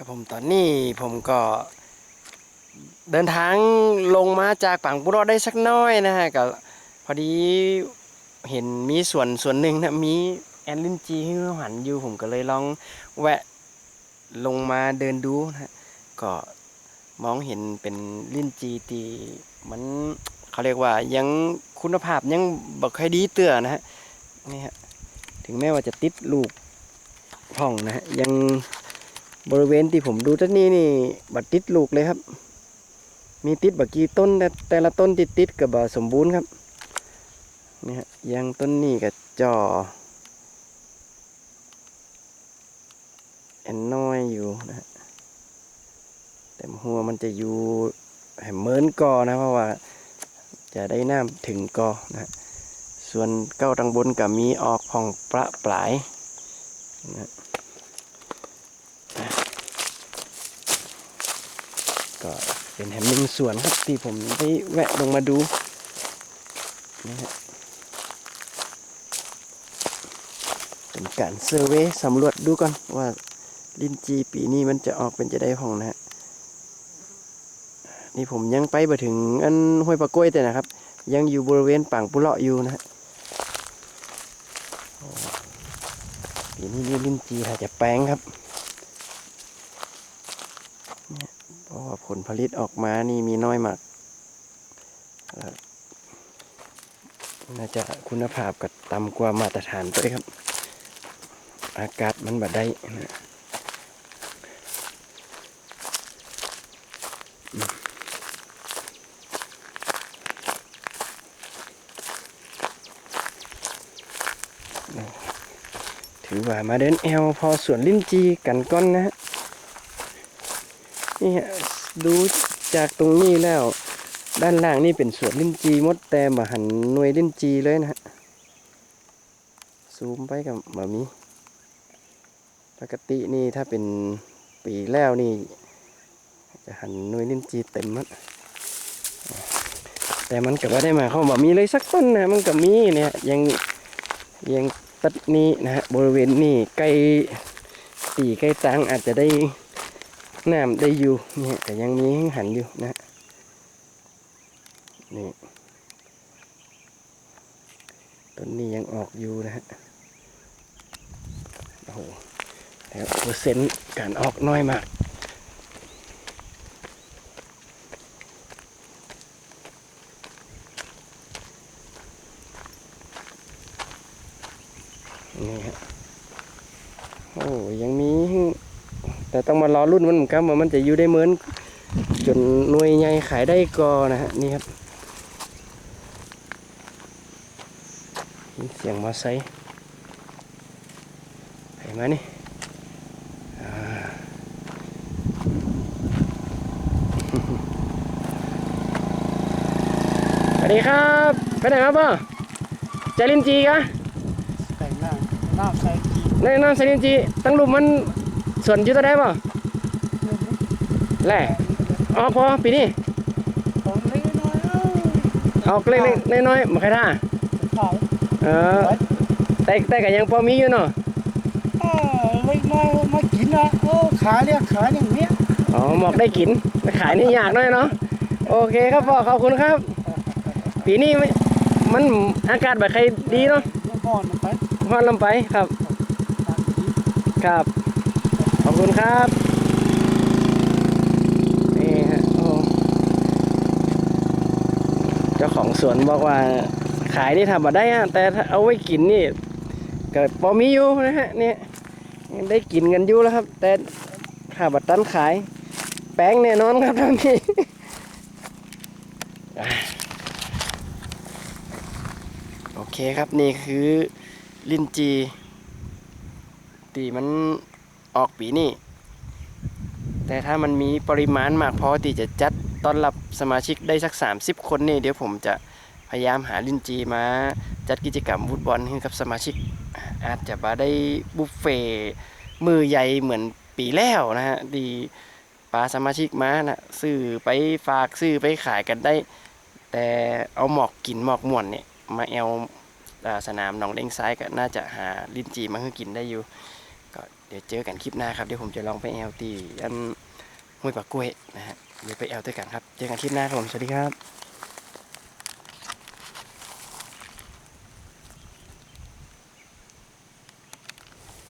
ครับผมตอนนี้ผมก็เดินทางลงมาจากปังปุรอดได้สักน้อยนะฮะก็พอดีเห็นมีส่วนส่วนหนึ่งนะมีแอนลินจีให้เราหันอยู่ผมก็เลยลองแวะลงมาเดินดูนะฮะก็มองเห็นเป็นลินจีที่มันเขาเรียกว่ายังคุณภาพยังบ่ค่อยดีเตือนะฮะนี่ฮะถึงแม้ว่าจะติดลูกพ่องนะฮะยัง บริเวณที่ผมดูต้นนี้นี่บัดติดลูกเลยครับ มีติดบักกี่ต้นแต่แต่ละต้นติดติดกับบสมบูรณ์ครับนี่ฮะยังต้นนี้กับจอแอนน้อยอยู่นะฮะแต่หัวมันจะอยู่แหมเมินกอนะเพราะว่าจะได้น้ำถึงกอนะฮะส่วนเก้าตังบนกับมีออกผ่องประปลายนะฮะ ก็เป็นแหมหนึ่งสวนครับที่ผมได้แวะลงมาดูนะฮะเป็นการเซอร์เวยสำรวจดูก่อนว่าลินจีปีนี้มันจะออกเป็นจะได้พองนะฮะนี่ผมยังไปบ่ถึงอันห้วยปะกล้วยแต่นะครับ ยังอยู่บริเวณป่างปุเลาะอยู่นะฮะปีนี้ลินจีถ้าจะแปลงครับ เพราะว่า ผลผลิตออกมานี่มีน้อยมาก น่าจะคุณภาพก็ต่ำกว่ามาตรฐานไปครับ อากาศมันบัดได้นะถือว่ามาเดินแอลพอสวนลิ้นจีกันก้อนนะฮะนี่ฮะ ดูจากตรงนี้แล้ว ด้านล่างนี่เป็นสวนลิ้นจีมดแต่มาหันหน่วยลิ้นจีเลยนะฮะซูมไปกับมามีปกตินี่ถ้าเป็นปีแล้วนี่ จะหันหน่วยลิ้นจีเต็มมัดแต่มันก็ไม่ได้มายความว่ามีเลยสักต้นนะมันก็มีเนี่ยยังยังตัดนี้นะฮะบริเวณนี้ใกล้ตีใกล้ตังอาจจะได้ น้ำได้อยู่นี่แต่ยังมีให้หันอยู่นะนี่ต้นนี้ยังออกอยู่นะฮะโอ้โหแล้วเปอร์เซ็นต์การออกน้อยมากนี่ฮะโอ้ยังมี แต่ต้องมารอรุ่นมันเหมือนกันว่ามันจะอยู่ได้เหมือนจนหน่วยใหญ่ขายได้ก็นะฮะนี่ครับยินเสียงมอไซค์ไปมานี่อ่าสวัสดีครับไปไหนครับพ่อใจลินจีกะแต่งหน้าหน้าใส่กีในน้ำใจลินจีตั้งรูปมัน ส่วนอยุตได้ป่ะแหล่ออกพอปีนี้ผมเล็กน้อยเอ้ยออกเล็กๆน้อยๆมาใครท่าขายเออแต่แต่ก็ยังพอมีอยู่เนาะเออเล็กน้อยมากินนะโอ้ขายเนี่ยขายอย่างเนี้ยอ๋อหมอกได้กินไปขายนี่ยากหน่อยเนาะโอเคครับพ่อขอบคุณครับ ปีนี้ไม่มันอากาศแบบใครดีเนาะก่อนไปพอนลำไปครับตามนี้ครับขอบ คุณครับ นี่ฮะโอ้เจ้าของสวนบอกว่า ขายนี่ทำมาได้ฮะแต่เอาไว้กินนี่เกิดพอมีอยู่นะฮะเนี่ยได้กินกันอยู่แล้วครับ แต่ถ้าบัตรตันขาย แป้งแน่นอนครับท่านนี้อ่โอเคครับนี่คือลินจีตีมัน ออกปีนี้แต่ถ้ามันมีปริมาณมากพอที่จะจัดต้อนรับสมาชิกได้สัก 30 คนนี่เดี๋ยวผมจะพยายามหาลินจีมาจัดกิจกรรมฟุตบอลให้กับสมาชิก อาจจะมาได้บุฟเฟ่มือใหญ่เหมือนปีแล้วนะฮะดีปลาสมาชิกมานะซื้อไปฝากซื้อไปขายกันได้ แต่เอาหมอกกินหมอกม่วนเนี่ยมาแอลสนามหนองเด้งซ้ายก็น่าจะหาลินจีมาให้กินได้อยู่ เดี๋ยวเจอกันคลิปหน้าครับ เดี๋ยวผมจะลองไปแอลตีอันห้วยปากกล้วยนะฮะ เดี๋ยวไปแอลด้วยกันครับ เจอกันคลิปหน้าครับผม สวัสดีครับ